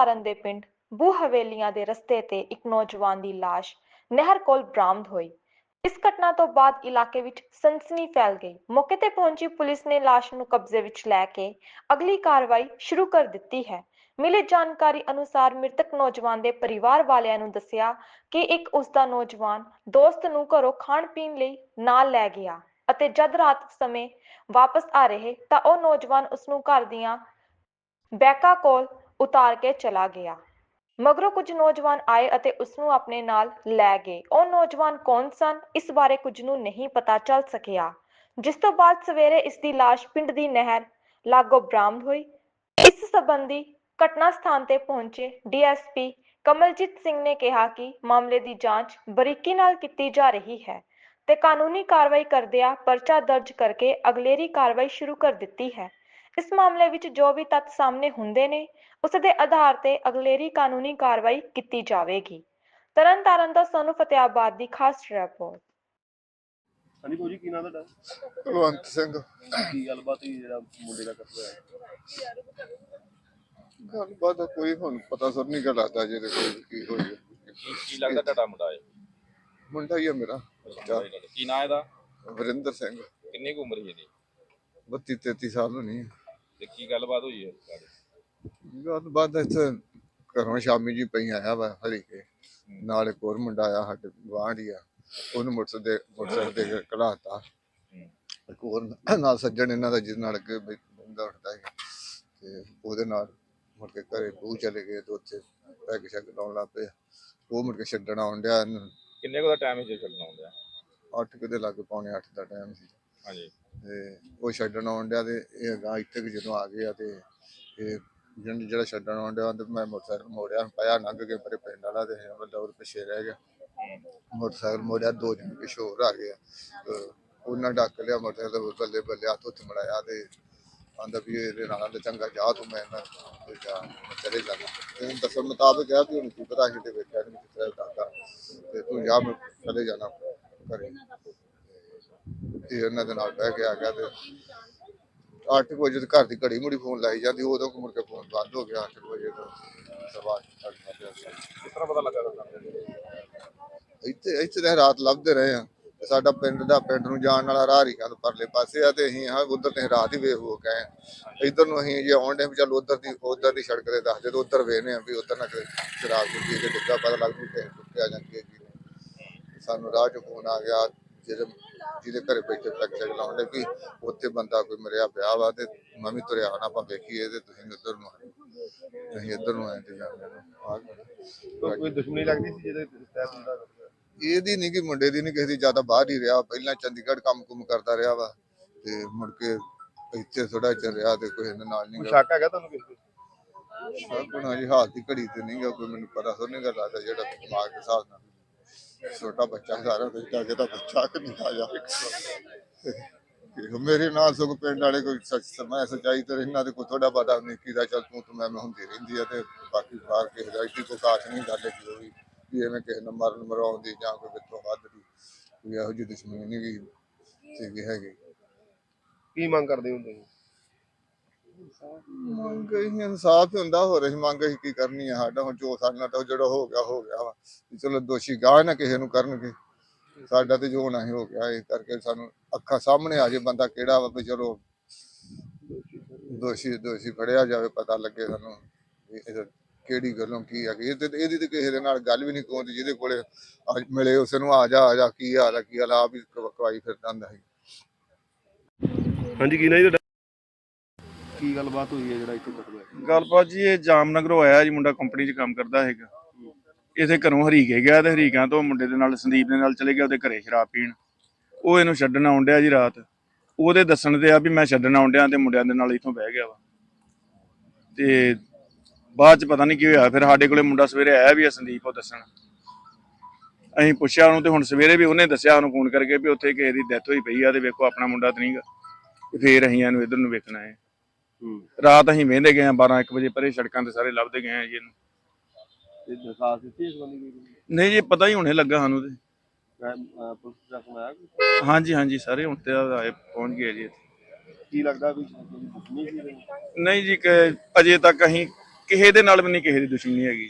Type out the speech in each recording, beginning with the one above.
ਤਰਨਤਾਰਨ ਦੇ ਪਿੰਡ ਬੂ ਹਵੇਲੀਆਂ ਦੇ ਰਸਤੇ ਤੇ ਇੱਕ ਨੌਜਵਾਨ ਦੀ ਲਾਸ਼ ਨਹਿਰ ਕੋਲ ਬਰਾਮਦ ਹੋਈ। ਇਸ ਘਟਨਾ ਤੋਂ ਬਾਅਦ ਇਲਾਕੇ ਵਿੱਚ ਸਨਸਨੀ ਫੈਲ ਗਈ। ਮੌਕੇ ਤੇ ਪਹੁੰਚੀ ਪੁਲਿਸ ਨੇ ਲਾਸ਼ ਨੂੰ ਕਬਜ਼ੇ ਵਿੱਚ ਲੈ ਕੇ ਅਗਲੀ ਕਾਰਵਾਈ ਸ਼ੁਰੂ ਕਰ ਦਿੱਤੀ ਹੈ। ਮਿਲੀ ਜਾਣਕਾਰੀ ਅਨੁਸਾਰ ਮ੍ਰਿਤਕ ਨੌਜਵਾਨ ਦੇ ਪਰਿਵਾਰ ਵਾਲਿਆਂ ਨੂੰ ਦੱਸਿਆ ਕਿ ਇੱਕ ਉਸਦਾ ਨੌਜਵਾਨ ਦੋਸਤ ਨੂੰ ਘਰੋਂ ਖਾਣ ਪੀਣ ਲਈ ਨਾਲ ਲੈ ਗਿਆ ਅਤੇ ਜਦ ਰਾਤ ਸਮੇਂ ਵਾਪਸ ਆ ਰਹੇ ਤਾਂ ਉਹ ਨੌਜਵਾਨ ਉਸ ਨੂੰ ਘਰ ਦੀਆਂ ਬੈਕਾ ਕੋਲ ਉਤਾਰ ਕੇ ਚਲਾ ਗਿਆ। ਮਗਰੋਂ ਕੁਝ ਨੌਜਵਾਨ ਆਏ ਅਤੇ ਉਸ ਨੂੰ ਆਪਣੇ ਨਾਲ ਲੈ ਗਏ। ਉਹ ਨੌਜਵਾਨ ਕੌਣ ਸਨ, ਇਸ ਬਾਰੇ ਕੁਝ ਨੂੰ ਨਹੀਂ ਪਤਾ ਚੱਲ ਸਕਿਆ। ਜਿਸ ਤੋਂ ਬਾਅਦ ਸਵੇਰੇ ਇਸ ਦੀ ਲਾਸ਼ ਪਿੰਡ ਦੀ ਨਹਿਰ ਲਾਗੋ ਬਰਾਮਦ ਹੋਈ। ਇਸ ਸਬੰਧੀ ਘਟਨਾ ਸਥਾਨ ਤੇ ਪਹੁੰਚੇ ਡੀਐਸਪੀ ਕਮਲਜੀਤ ਸਿੰਘ ਨੇ ਕਿਹਾ ਕਿ ਮਾਮਲੇ ਦੀ ਜਾਂਚ ਬਰੀਕੀ ਨਾਲ ਕੀਤੀ ਜਾ ਰਹੀ ਹੈ ਤੇ ਕਾਨੂੰਨੀ ਕਾਰਵਾਈ ਕਰਦਿਆਂ ਪਰਚਾ ਦਰਜ ਕਰਕੇ ਅਗਲੇਰੀ ਕਾਰਵਾਈ ਸ਼ੁਰੂ ਕਰ ਦਿੱਤੀ ਹੈ। ਇਸ ਮਾਮਲੇ ਵਿੱਚ ਜੋ ਵੀ ਤੱਥ ਸਾਹਮਣੇ ਹੁੰਦੇ ਨੇ ਉਸ ਦੇ ਆਧਾਰ ਤੇ ਅਗਲੇਰੀ ਕਾਨੂੰਨੀ ਕਾਰਵਾਈ ਕੀਤੀ ਜਾਵੇਗੀ। ਤਰਨਤਾਰਨ ਤੋਂ ਸੋਨੂੰ ਫਤਿਆਬਾਦ ਦੀ ਖਾਸ ਰਿਪੋਰਟ। ਹਾਂਜੀ ਭਾਜੀ ਕੀ ਨਾਮ ਤੁਹਾਡਾ? ਕੁਲਵੰਤ ਸਿੰਘ। ਕੀ ਗੱਲਬਾਤ ਹੋਈ ਜਿਹੜਾ ਮੁੰਡੇ ਦਾ ਕਤਲ ਹੋਇਆ? ਗੱਲਬਾਤ ਦਾ ਕੋਈ ਹੁਣ ਪਤਾ ਸਰ ਨਹੀਂ ਲੱਗਦਾ ਜਿਹਦੇ ਕੋਈ ਕੀ ਹੋਈ ਹੈ। ਕੀ ਲੱਗਦਾ ਤੁਹਾਡਾ ਮੁੰਡਾ ਹੈ? ਮੁੰਡਾ ਹੀ ਹੈ ਮੇਰਾ ਬੱਚਾ ਕੀ ਨਾਂ ਇਹਦਾ? ਵਰਿੰਦਰ ਸਿੰਘ। ਕਿੰਨੀ ਕੁ ਉਮਰ ਹੈ ਇਹਦੀ? 32 33 ਸਾਲ ਹੋਣੀ ਤੇ ਕੀ ਗੱਲਬਾਤ ਹੋਈ ਹੈ ਤੁਹਾਡੀ? ਗੱਲਬਾਤ ਇੱਥੇ ਘਰੋਂ ਸ਼ਾਮੀ ਜੀ ਪਈ ਆਇਆ ਵਾ ਹਰੀ ਕੇ ਨਾਲ ਇੱਕ ਹੋਰ ਮੁੰਡਾ ਆਇਆ ਸਾਡੇ ਗੁਆਂਢ ਹੀ ਆ। ਉਹਨੂੰ ਮੋਟਰਸਾਈਕਲ ਦੇ ਮੋਟਰਸਾਈਕਲ ਦੇ ਕਢਾਤਾ। ਇੱਕ ਹੋਰ ਨਾਲ ਸੱਜਣ ਇਹਨਾਂ ਦਾ ਜਿਸ ਨਾਲ ਅੱਗੇ ਬੰਦਾ ਉੱਠਦਾ ਹੈ ਤੇ ਉਹਦੇ ਨਾਲ ਮੁੜ ਕੇ ਘਰੇ ਬੂ ਚਲੇ ਗਏ ਤੇ ਉੱਥੇ ਪੈਗ ਸ਼ੈਗ ਲਾਉਣ ਲੱਗ ਪਏ। ਉਹ ਮੁੜ ਕੇ ਛੱਡਣ ਆਉਣ ਡਿਆ। ਕਿੰਨੇ ਕੁ ਦਾ ਟਾਈਮ ਹੈ ਛੱਡਣਾ ਹੁੰਦਾ ਅੱਠ ਕੁ ਦੇ ਲੱਗ ਪੌਣੇ 8 ਦਾ ਟਾਈਮ ਸੀ। ਹਾਂਜੀ। ਤੇ ਉਹ ਛੱਡਣ ਆਉਣ ਡਿਆ ਤੇ ਇਹ ਅਗਾਂਹ ਇੱਥੇ ਕਿ ਜਦੋਂ ਆ ਗਏ ਆ ਤੇ ਇਹ ਜਿਹਨ- ਜਿਹੜਾ ਛੱਡਣ ਆਉਣ ਡਿਆ ਤੇ ਮੈਂ ਮੋਟਰਸਾਈਕਲ ਮੋੜਿਆ, ਪਾਇਆ ਲੰਘ ਕੇ ਮੇਰੇ ਪਿੰਡ ਵਾਲਾ ਤੇ ਬੰਦਾ ਉਹ ਪਿੱਛੇ ਰਹਿ ਗਿਆ। ਮੋਟਰਸਾਈਕਲ ਮੋੜਿਆ, ਦੋ ਜਣ ਪਿੱਛੇ ਹੋਰ ਆ ਗਏ ਆ। ਤੇ ਉਹਨਾਂ ਡੱਕ ਲਿਆ ਮੋਟਰਸਾਈਕਲ ਤੇ, ਬੱਲੇ ਬੱਲੇ ਹੱਥ ਉੱਤੇ ਮੜਾਇਆ ਤੇ ਆਂਦਾ ਵੀ ਇਹਦੇ ਨਾਲ ਤੇ ਚੰਗਾ ਜਾ ਤੂੰ ਮੈਂ ਨਾ ਤੇ ਜਾ ਮੈਂ ਚਲੇ ਜਾਣਾ ਤੇ ਦੱਸਣ ਮੁਤਾਬਕ ਹੈ ਵੀ ਹੁਣ ਕੀ ਪਤਾ ਕਿਤੇ ਵੇਖਿਆ ਨਹੀਂ ਕਿਸ ਤਰ੍ਹਾਂ ਕਰਦਾ ਤੇ ਤੂੰ ਜਾ, ਮੈਂ ਚਲੇ ਜਾਣਾ ਘਰੇ। ਤੇ ਇਹਨਾਂ ਦੇ ਨਾਲ ਬਹਿ ਕੇ ਆ ਗਿਆ ਤੇ ਅੱਠ ਕੁ ਵਜੇ ਤੇ ਘਰ ਦੀ ਘੜੀ ਮੁੜੀ ਫੋਨ ਲਾਈ ਜਾਂਦੀ ਉਦੋਂ ਮੁੜ ਕੇ ਫੋਨ ਬੰਦ ਹੋ ਗਿਆ ਅੱਠ ਕੁ ਵਜੇ ਤੋਂ। ਸਵਾ ਅੱਠ ਵਜੇ ਕਿਸ ਤਰ੍ਹਾਂ ਪਤਾ ਲੱਗਾ ਤੁਹਾਨੂੰ? ਇੱਥੇ ਇੱਥੇ ਤਾਂ ਰਾਤ ਲੱਭਦੇ ਰਹੇ ਆ। ਤੇ ਸਾਡਾ ਪਿੰਡ ਦਾ ਪਿੰਡ ਨੂੰ ਜਾਣ ਵਾਲਾ ਰਾਹ ਹੀ ਕੰਦ ਪਰਲੇ ਪਾਸੇ ਆ ਤੇ ਅਸੀਂ ਹਾਂ ਉਧਰ ਤੇ ਰਾਤ ਹੀ ਵੇਖ ਹੋ ਗਏ ਆ। ਇੱਧਰ ਨੂੰ ਅਸੀਂ ਜੇ ਆਉਣ ਦੇ ਵੀ ਚੱਲ ਉਧਰ ਦੀ ਉਧਰ ਦੀ ਸੜਕ ਤੇ ਦੱਸਦੇ ਤੇ ਉਧਰ ਵੇਖਨੇ ਆ ਵੀ ਉਧਰ ਨਾ ਕੋਈ ਸ਼ਰਾਬ ਦੀ ਕੇ ਡਿੱਗਾ ਪਤਾ ਲੱਗ ਜੂ ਕਿ ਟੁੱਟਿਆ ਜਾਂਦੀ ਹੈ ਜੀ ਸਾਨੂੰ ਰਾਹ ਚ ਫੋਨ ਆ ਗਿਆ ਜਿਹਦੇ ਜਿਹਦੇ ਘਰੇ ਬੈਠੇ ਤੱਕ ਚੱਕ ਲਾਉਂਦੇ ਕਿ ਉੱਥੇ ਬੰਦਾ ਕੋਈ ਮਰਿਆ ਪਿਆ ਵਾ ਤੇ ਮੈਂ ਵੀ ਤੁਰਿਆ ਆਣਾ ਆਪਾਂ ਵੇਖੀਏ ਤੇ ਤੁਸੀਂ ਉਧਰ ਨੂੰ ਆਏ ਅਸੀਂ ਇੱਧਰ ਨੂੰ ਆਏ ਤੇ ਜਾਂਦੇ ਨੂੰ ਕੋਈ ਦੁਸ਼ਮਣੀ ਲੱਗਦੀ ਸੀ ਜਿਹਦੇ ਕਤਲ ਹੋਇਆ ਇਹਦੀ ਨਹੀਂ ਕਿ ਮੁੰਡੇ ਦੀ ਨਹੀਂ ਕਿਸੇ ਦੀ ਜ਼ਿਆਦਾ ਬਾਹਰ ਹੀ ਰਿਹਾ। ਪਹਿਲਾਂ ਚੰਡੀਗੜ੍ਹ ਕੰਮ ਕੁਮ ਕਰਦਾ ਰਿਹਾ ਵਾ ਤੇ ਮੁੜ ਕੇ ਇੱਥੇ ਥੋੜਾ ਚਿਰ ਰਿਹਾ ਤੇ ਕੋਈ ਇਹਦੇ ਨਾਲ ਨਹੀਂ ਸ਼ੱਕ ਹੈਗਾ ਤੁਹਾਨੂੰ ਕਿਸੇ ਤੇ? ਸਭ ਜੀ ਹਾਲ ਦੀ ਘੜੀ ਤੇ ਨਹੀਂ ਗਾ ਕੋਈ ਮੈਨੂੰ ਪਤਾ ਹੋ ਨਹੀਂ ਲੱਗਦਾ ਜਿਹੜਾ ਦਿਮਾਗ ਦੇ ਹਿਸਾਬ ਨਾਲ। ਛੋਟਾ ਬੱਚਾ ਸਾਰਾ ਬੱਚਾ ਕਿ ਤਾਂ ਬੱਚਾ ਕਿ ਨਹੀਂ ਆ ਮੇਰੇ ਨਾਲ ਸਗੋਂ ਪਿੰਡ ਵਾਲੇ ਕੋਈ ਸੱਚ ਸਮਾਂ ਸਚਾਈ ਤੇ ਇਹਨਾਂ ਦੇ ਕੋਈ ਥੋੜਾ ਬਾਦਾ ਨਹੀਂ ਕੀਤਾ, ਚੱਲ ਤੂੰ ਤੇ ਮੈਂ ਹੁੰਦੀ ਰਹਿੰਦੀ ਆ ਤੇ ਬਾਕੀ ਬਾਹਰ ਕਿਸੇ ਦਾ ਇੱਥੇ ਕਾਸ਼ ਨਹੀਂ ਗੱਲ ਹੈ ਕਿ ਵੀ ਐਵੇਂ ਕਿਸੇ ਨੂੰ ਮਰਨ ਮਰਾਉਣ ਦੀ ਜਾਂ ਕੋਈ ਵਿੱਚੋਂ ਵੱਧ ਦੀ ਕੋਈ ਇਹੋ ਜਿਹੀ ਦੁਸ਼ਮਣੀ ਨਹੀਂ ਗਈ ਸੀਗੀ ਹੈਗੀ। ਕੀ ਮੰਗ ਕਰਦੇ ਹੋ ਤੁਸੀਂ? ਮੰਗ ਇਹ ਇਨਸਾਫ ਹੀ ਹੁੰਦਾ ਹੋ ਰਹੀ ਮੰਗ ਅਸੀਂ ਕੀ ਕਰਨੀ ਹੈ ਸਾਡਾ ਹੁਣ ਜੋ ਸਾਡੇ ਨਾਲ ਤਾਂ ਜਿਹੜਾ ਹੋ ਗਿਆ ਹੋ ਗਿਆ ਵਾ। ਵੀ ਚਲੋ ਦੋਸ਼ੀ ਗਾਹ ਨਾ ਕਿਸੇ ਨੂੰ ਕਰਨਗੇ। ਸਾਡਾ ਤੇ ਜੋ ਹੋਣਾ ਹੀ ਹੋ ਗਿਆ ਇਹ ਕਰਕੇ ਸਾਨੂੰ ਅੱਖਾਂ ਸਾਹਮਣੇ ਆ ਜੇ ਬੰਦਾ ਕਿਹੜਾ ਵਾ ਵੀ ਚਲੋ ਦੋਸ਼ੀ ਦੋਸ਼ੀ ਫੜਿਆ ਜਾਵੇ, ਪਤਾ ਲੱਗੇ ਸਾਨੂੰ ਵੀ ਇਹ ਕਿਹੜੀ ਗੱਲੋਂ ਕੀ ਆ ਇਹ ਇਹਦੀ ਤੇ ਕਿਸੇ ਦੇ ਨਾਲ ਗੱਲ ਵੀ ਨਹੀਂ ਕੋਉਂਦੀ ਜਿਹਦੇ ਕੋਲੇ ਅੱਜ ਮਿਲੇ ਉਸ ਨੂੰ ਆ ਜਾ ਆ ਜਾ, ਕੀ ਹਾਲ ਆ, ਕੀ ਹਾਲ ਆ, ਆਪ ਕਵਾਈ ਫਿਰਦਾ ਹੁੰਦਾ ਸੀ। ਹਾਂਜੀ, ਕੀ ਨਾਮ ਕੀ ਗੱਲਬਾਤ ਹੋਈ ਹੈ ਜਿਹੜਾ ਇੱਥੇ ਕਤਲ ਹੋਇਆ ਗੱਲਬਾਤ ਜੀ, ਇਹ ਜਾਮਨਗਰੋਂ ਆਇਆ ਜੀ, ਮੁੰਡਾ ਕੰਪਨੀ 'ਚ ਕੰਮ ਕਰਦਾ ਹੈਗਾ। ਇਥੇ ਘਰੋਂ ਹਰੀਕੇ ਗਿਆ ਤੇ ਹਰੀਕਾਂ ਤੋਂ ਮੁੰਡੇ ਦੇ ਨਾਲ, ਸੰਦੀਪ ਦੇ ਨਾਲ ਚਲੇ ਗਿਆ, ਉਹਦੇ ਘਰੇ ਸ਼ਰਾਬ ਪੀਣ। ਉਹ ਇਹਨੂੰ ਛੱਡਣ ਆਉਣ ਡਿਆ ਜੀ ਰਾਤ। ਉਹਦੇ ਦੱਸਣ ਤੇ ਆ ਵੀ ਮੈਂ ਛੱਡਣ ਆਉਣ ਡਿਆ ਤੇ ਮੁੰਡਿਆਂ ਦੇ ਨਾਲ ਇੱਥੋਂ ਬਹਿ ਗਿਆ ਵਾ। ਤੇ ਬਾਅਦ ਚ ਪਤਾ ਨਹੀਂ ਕੀ ਹੋਇਆ, ਫਿਰ ਸਾਡੇ ਕੋਲੇ ਮੁੰਡਾ ਸਵੇਰੇ ਆਇਆ ਵੀ ਆ ਸੰਦੀਪ ਉਹ ਦੱਸਣ। ਅਸੀਂ ਪੁੱਛਿਆ ਉਹਨੂੰ ਤੇ ਹੁਣ ਸਵੇਰੇ ਵੀ ਉਹਨੇ ਦੱਸਿਆ ਉਹਨੂੰ ਫੋਨ ਕਰਕੇ ਵੀ ਉੱਥੇ ਕਿਸੇ ਦੀ ਡੈਥ ਹੋਈ ਪਈ ਆ ਤੇ ਵੇਖੋ ਆਪਣਾ ਮੁੰਡਾ ਤੇ ਨਹੀਂਗਾ ਤੇ ਫੇਰ ਅਸੀਂ ਇਹਨੂੰ ਇਧਰ ਨੂੰ ਵੇਖਣਾ ਹੈ ਰਾਤ ਅਸੀਂ ਵਹਿੰਦੇ ਗਏ ਆ 12 1 ਵਜੇ ਪਰੇ ਸੜਕਾਂ ਤੇ ਸਾਰੇ ਲੱਭਦੇ ਗਏ ਆ ਜੀ ਇਹਨੂੰ। ਤੇ ਦਰਖਾਸਤ ਦਿੱਤੀ ਇਸ ਬੰਦੇ ਦੀ? ਨਹੀਂ ਜੀ ਪਤਾ ਹੀ ਹੁਣੇ ਲੱਗਾ ਸਾਨੂੰ ਤੇ। ਮੈਂ ਅਹ, ਪੁਲਿਸ ਪ੍ਰਸ਼ਾਸਨ ਆਇਆ ਕੋਈ? ਹਾਂਜੀ ਹਾਂਜੀ ਸਾਰੇ ਹੁਣ ਤੇ ਆਏ ਪਹੁੰਚ ਗਏ ਜੀ ਇੱਥੇ। ਕੀ ਲੱਗਦਾ ਵੀ ਕੋਈ ਦੁਸ਼ਮਣੀ ਸੀ ਇਹਦੇ ਨਾਲ? ਨਹੀਂ ਜੀ ਕਿ ਅਜੇ ਤੱਕ ਅਸੀਂ ਕਿਸੇ ਦੇ ਨਾਲ ਵੀ ਨਹੀਂ ਕਿਸੇ ਦੀ ਦੁਸ਼ਮਣੀ ਹੈਗੀ।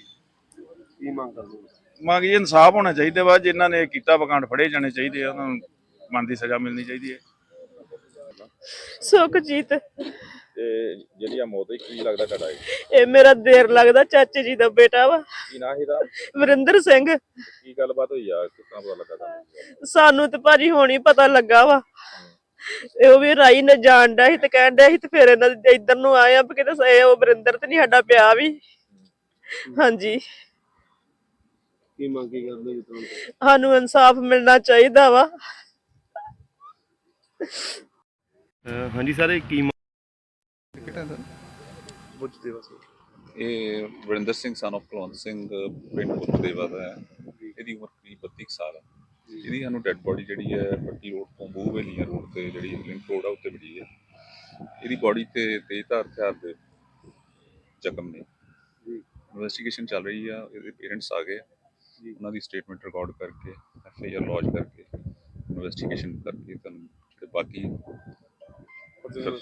ਕੀ ਮੰਗ ਕਰਦੇ ਹੋ? ਮੰਗ ਜੀ ਇਨਸਾਫ ਹੋਣਾ ਚਾਹੀਦਾ ਵਾ ਜਿਨ੍ਹਾਂ ਨੇ ਕੀਤਾ ਵਕਾਂਡ ਫੜੇ ਜਾਣੇ ਚਾਹੀਦੇ ਆ ਉਹਨਾਂ ਨੂੰ ਬਣਦੀ ਸਜ਼ਾ ਮਿਲਣੀ ਚਾਹੀਦੀ ਹੈ। ਸੁਖਜੀਤ। ਤੇ ਜਿਹੜੀ ਆ ਮੌਤ ਹੋਈ ਕੀ ਲੱਗਦਾ ਤੁਹਾਡਾ ਇਹ? ਇਹ ਮੇਰਾ ਦੇਰ ਲੱਗਦਾ ਚਾਚੇ ਜੀ ਦਾ ਬੇਟਾ ਵਾ। ਕੀ ਨਾਂ ਇਹਦਾ? ਵਰਿੰਦਰ ਸਿੰਘ। ਕੀ ਗੱਲਬਾਤ ਹੋਈ ਆ? ਕਿਸ ਤਰ੍ਹਾਂ ਪਤਾ ਲੱਗਾ ਤੁਹਾਨੂੰ? ਸਾਨੂੰ ਤੇ ਭਾਜੀ ਹੁਣ ਹੀ ਪਤਾ ਲੱਗਾ ਵਾ। ਇਹ ਉਹ ਵੀ ਰਾਈ ਨੇ ਜਾਣ ਡਿਆ ਸੀ ਤੇ ਕਹਿਣ ਡਿਆ ਸੀ ਤੇ ਫਿਰ ਇਹਨਾਂ ਦੇ ਇੱਧਰ ਨੂੰ ਆਏ ਆ ਵੀ ਕਿਤੇ ਇਹ ਉਹ ਵਰਿੰਦਰ ਤੇ ਨਹੀਂ ਸਾਡਾ ਪਿਆ ਵੀ। ਹਾਂਜੀ। ਕੀ ਮੰਗ ਕੀ ਕਰਦੇ ਜੀ ਤੁਹਾਨੂੰ? ਸਾਨੂੰ ਇਨਸਾਫ ਮਿਲਣਾ ਚਾਹੀਦਾ ਵਾ। ਹਾਂਜੀ ਸਰ ਇਹ ਕੀ ਇਹ ਵਰਿੰਦਰ ਸਿੰਘ ਸਨ of ਕੁਲਵੰਤ ਸਿੰਘ ਪਿੰਡ ਪੁੱਤਦੇਵਾ ਦਾ ਹੈ। ਇਹਦੀ ਉਮਰ ਕਰੀਬ 32 ਕੁ ਸਾਲ ਹੈ ਇਹਦੀ ਸਾਨੂੰ ਡੈੱਡ ਬੋਡੀ ਜਿਹੜੀ ਹੈ ਪੱਟੀ ਰੋਡ ਤੋਂ ਮੂਵ ਵੇਲੀਆਂ ਰੋਡ ਤੇ ਜਿਹੜੀ ਲਿੰਕ ਰੋਡ ਆ ਉੱਤੇ ਮਿਲੀ ਹੈ। ਇਹਦੀ ਬੋਡੀ ਤੇ ਤੇਜ਼ਧਾਰ ਹਥਿਆਰ ਦੇ ਜ਼ਖਮ ਨੇ। ਇਨਵੈਸਟੀਗੇਸ਼ਨ ਚੱਲ ਰਹੀ ਆ। ਇਹਦੇ ਪੇਰੈਂਟਸ ਆ ਗਏ ਆ। ਉਹਨਾਂ ਦੀ ਸਟੇਟਮੈਂਟ ਰਿਕਾਰਡ ਕਰਕੇ ਐਫ ਆਈ ਆਰ ਲੌਜ ਕਰਕੇ ਇਨਵੈਸਟੀਗੇਸ਼ਨ ਕਰਕੇ ਤੁਹਾਨੂੰ ਜਿਹੜੇ ਬਾਕੀ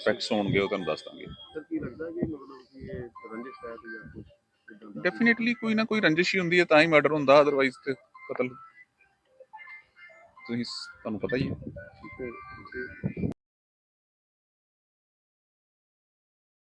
ਫੈਕਟਸ ਹੋਣਗੇ ਉਹ ਤੁਹਾਨੂੰ ਦੱਸ ਦਾਂਗੇ। ਸਰ ਕੀ ਲੱਗਦਾ ਕਿ ਮਤਲਬ ਕਿ ਰੰਜਿਸ਼ ਹੈ ਤੇ ਜਾਂ ਕੁਝ ਏਦਾਂ ਦਾ? ਡੈਫੀਨਿਟਲੀ ਕੋਈ ਨਾ ਕੋਈ ਰੰਜਿਸ਼ ਹੀ ਹੁੰਦੀ ਹੈ ਤਾਂ ਹੀ ਮਰਡਰ ਹੁੰਦਾ ਅਦਰਵਾਈਜ਼ ਤੇ ਕਤਲ ਤੁਸੀਂ ਤੁਹਾਨੂੰ ਪਤਾ ਹੀ ਹੈ ਠੀਕ ਹੈ, ਹੈ।